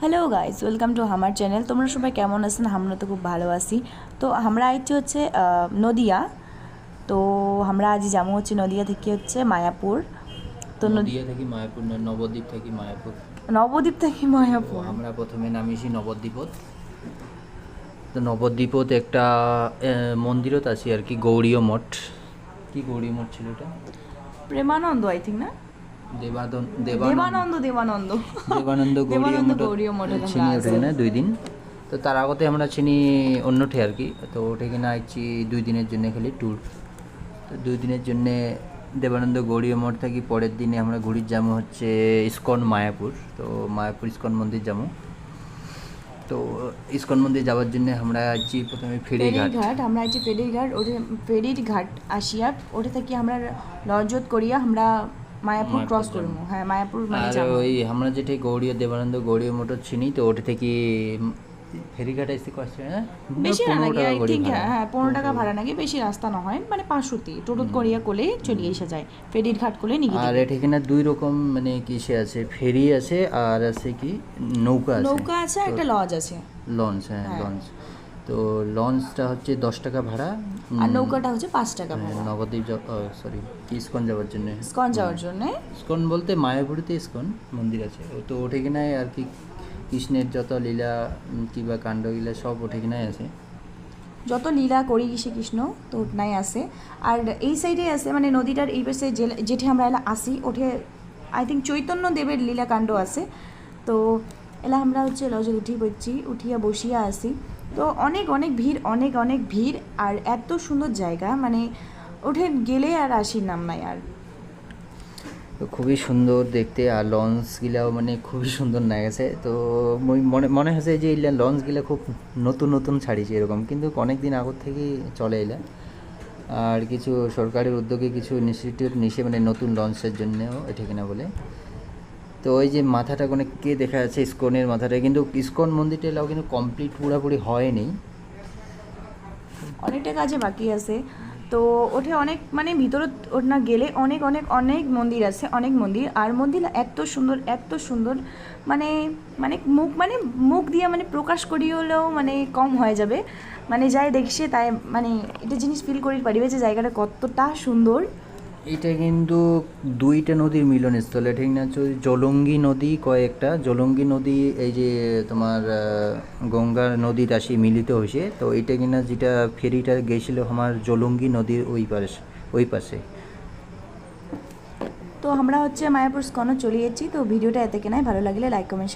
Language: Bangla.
হ্যালো গাইজ ওয়েলকাম টু আমার চ্যানেল তোমরা সবাই কেমন আছেন? আমরা তো খুব ভালো আছি। তো আমরা আইছি হচ্ছে নদিয়া। তো আমরা আজ যাব হচ্ছে নদিয়া থেকে হচ্ছে মায়াপুর। তো নদি- নদিয়া থাকি মায়াপুর না নবদ্বীপ থেকে মায়াপুর। নবদ্বীপ থেকে মায়াপুর। আমরা প্রথমে নামিয়েছি নবদ্বীপত। তো নবদ্বীপত একটা মন্দিরত আছি আর কি গৌরীয় মঠ। কি গৌরীয় মঠ ছিল এটা প্রেমানন্দ আই থিঙ্ক না? দেবানন্দ দেবানন্দ দেবানন্দ। গৌরীয় মঠ চিনি। ওঠে না দুই দিন। তো তার আগতে আমরা চিনি অন্যঠে আর কি। তো ওঠে কিনা আইছি দুই দিনের জন্য খালি ট্যুর তো দুই দিনের জন্য দেবানন্দ গৌরীয় মঠ থাকি পরের দিনে আমরা ঘুরির যাব হচ্ছে ইস্কন মায়াপুর। তো মায়াপুর ইস্কন মন্দির যাব তো ইস্কন মন্দির যাওয়ার জন্য আমরা আছি প্রথমে ফেরিঘাট ফেরিঘাট আমরা আছি ফেরিঘাট ওঠে ফেরির ঘাট আসিয়া ওঠে থেকে আমরা লজত করিয়া আমরা মায়াপুর ক্রস। করব। হ্যাঁ মায়াপুর মানে আর ওই আমরা যেটা গৌরীয় দেবানন্দ গৌরীয় মোটর চিনি তো ওটা থেকে ফেরিঘাট এসে কষ্ট হ্যাঁ? বেশি না নাকি? আই করে থিঙ্ক ভাড়া। হ্যাঁ পনেরো টাকা ভাড়া নাকি? বেশি রাস্তা নহয় মানে পাঁচশোতি টোটোত করিয়া কোলে চলে এসে যায়। ফেরির ঘাট কোলে নিয়ে আর এটা কিনা দুই রকম মানে কিসে আছে? ফেরি আছে আর আছে কি? নৌকা আছে। নৌকা আছে একটা লজ আছে। লঞ্চ হ্যাঁ হ্যাঁ। লঞ্চ তো লঞ্চটা হচ্ছে দশ টাকা ভাড়া। আর নৌকাটা হচ্ছে পাঁচ টাকা হ্যাঁ, ভাড়া। নবদ্বীপ সরি ইস্কন যাওয়ার জন্য। ইস্কন যাওয়ার জন্য। ইস্কন বলতে মায়াপুরিতে ইস্কন মন্দির আছে। ও তো ওঠে কিনাই আর কি কৃষ্ণের যত লীলা কিংবা কাণ্ডগীলা সব ওঠে কিনাই আছে। যত লীলা করি শ্রীকৃষ্ণ তো নাই আছে। আর এই সাইডে আছে মানে নদীটার এই পাশে যে- যেঠে আমরা এলা আসি ওঠে আই থিঙ্ক চৈতন্য দেবের লীলাকাণ্ড আছে। তো এলা আমরা হচ্ছে লজে উঠি বসছি উঠিয়া বসিয়া আসি। তো অনেক অনেক ভিড়, অনেক অনেক ভিড় আর এত সুন্দর জায়গা মানে ওঠে গেলে আর আসি নাম নাই আর। খুবই সুন্দর দেখতে আর লঞ্চগুলাও মানে খুবই সুন্দর লাগেছে। তো মনে মনে হয়েছে যে এই লঞ্চগুলো খুব নতুন নতুন ছাড়িয়েছে এরকম, কিন্তু অনেক দিন আগর থেকেই চলে এলা। আর কিছু সরকারের উদ্যোগে কিছু ইনস্টিটিউট নিশে মানে নতুন লঞ্চের জন্যও এটা কিনা বলে। তো ওই যে মাথাটা কোনো কে দেখা যাচ্ছে, ইস্কনের মাথাটা। কিন্তু ইস্কন মন্দিরটা এলাও কিন্তু কমপ্লিট পুরোপুরি হয়নি। অনেকটা কাজে বাকি আছে। তো ওঠে অনেক মানে ভিতরে না গেলে অনেক অনেক অনেক মন্দির আছে, অনেক মন্দির। আর মন্দির এত সুন্দর এত সুন্দর মানে মানে মুখ মানে মুখ দিয়ে মানে প্রকাশ করি হলেও মানে কম হয়ে যাবে। মানে যাই দেখছে তাই মানে এটা জিনিস ফিল করি পারিবে যে জায়গাটা কতটা সুন্দর। এটা কিন্তু দুইটা নদীর মিলনস্থল ঠিক না জলঙ্গি নদী কয়েকটা। জলঙ্গি নদী, এই যে তোমার গঙ্গা নদীর আসি মিলিত হয়েছে। তো এটা কিনা যেটা ফেরিটা গেছিল আমার জলঙ্গি নদীর ওই পাশে ওই পাশে। তো আমরা হচ্ছে মায়াপুর স্কনও চলে যাচ্ছি তো ভিডিওটা এতে কেনাই ভালো লাগলে লাইক কমেন্ট